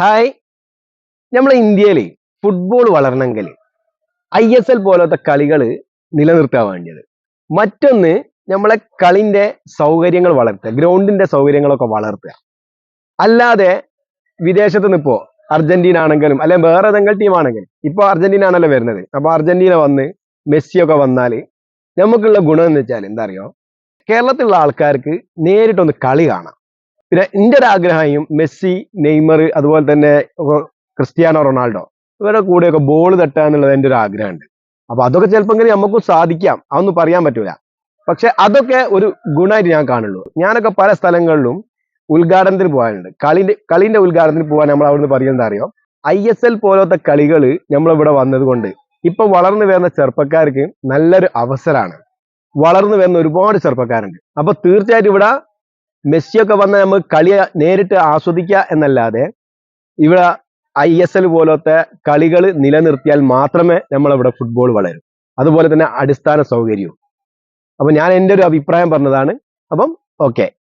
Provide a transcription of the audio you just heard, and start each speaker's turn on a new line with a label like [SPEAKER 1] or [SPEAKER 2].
[SPEAKER 1] Hi നമ്മളെ ഇന്ത്യയിൽ football വളരണമെങ്കിൽ ഐ എസ് എൽ പോലത്തെ കളികൾ നിലനിർത്താൻ വേണ്ടിയത്. മറ്റൊന്ന് നമ്മളെ കളിന്റെ സൗകര്യങ്ങൾ വളർത്തുക ഗ്രൗണ്ടിന്റെ സൗകര്യങ്ങളൊക്കെ വളർത്തുക. അല്ലാതെ വിദേശത്ത് നിന്നിപ്പോ അർജന്റീന ആണെങ്കിലും അല്ലെങ്കിൽ വേറെ ഏതെങ്കിലും ടീം ആണെങ്കിലും ഇപ്പൊ അർജന്റീന ആണല്ലോ വരുന്നത്. അപ്പൊ അർജന്റീന വന്ന് മെസ്സിയൊക്കെ വന്നാൽ നമുക്കുള്ള ഗുണം എന്ന് വെച്ചാൽ എന്താ അറിയോ? കേരളത്തിലുള്ള ആൾക്കാർക്ക് നേരിട്ടൊന്ന് കളി കാണാം. പിന്നെ എന്റെ ഒരു ആഗ്രഹം മെസ്സി നെയ്മർ അതുപോലെ തന്നെ ക്രിസ്ത്യാനോ റൊണാൾഡോ ഇവരുടെ കൂടെയൊക്കെ ബോൾ തട്ടുക എന്നുള്ളത് എന്റെ ഒരു ആഗ്രഹമുണ്ട്. അപ്പൊ അതൊക്കെ ചിലപ്പോൾ നമുക്ക് സാധിക്കാം. അതൊന്നും പറയാൻ പറ്റൂല. പക്ഷെ അതൊക്കെ ഒരു ഗുണമായിട്ട് ഞാൻ കാണുള്ളൂ. ഞാനൊക്കെ പല സ്ഥലങ്ങളിലും ഉദ്ഘാടനത്തിന് പോകാനുണ്ട് കളിന്റെ കളിന്റെ ഉദ്ഘാടനത്തിന് പോകാൻ നമ്മൾ അവിടുന്ന് പറയുന്നത് അറിയാം? ഐ എസ് എൽ പോലത്തെ കളികൾ നമ്മളിവിടെ വന്നത് കൊണ്ട് ഇപ്പൊ വളർന്നു വരുന്ന ചെറുപ്പക്കാർക്ക് നല്ലൊരു അവസരമാണ്. വളർന്നു വരുന്ന ഒരുപാട് ചെറുപ്പക്കാരുണ്ട്. അപ്പൊ തീർച്ചയായിട്ടും ഇവിടെ മെസ്സിയൊക്കെ വന്ന് നമുക്ക് കളി നേരിട്ട് ആസ്വദിക്കുക എന്നല്ലാതെ ഇവിടെ ഐ എസ് എൽ പോലത്തെ കളികൾ നിലനിർത്തിയാൽ മാത്രമേ നമ്മളിവിടെ ഫുട്ബോൾ വളരൂ. അതുപോലെ തന്നെ അടിസ്ഥാന സൗകര്യവും. അപ്പൊ ഞാൻ എന്റെ ഒരു അഭിപ്രായം പറഞ്ഞതാണ്. അപ്പം ഓക്കെ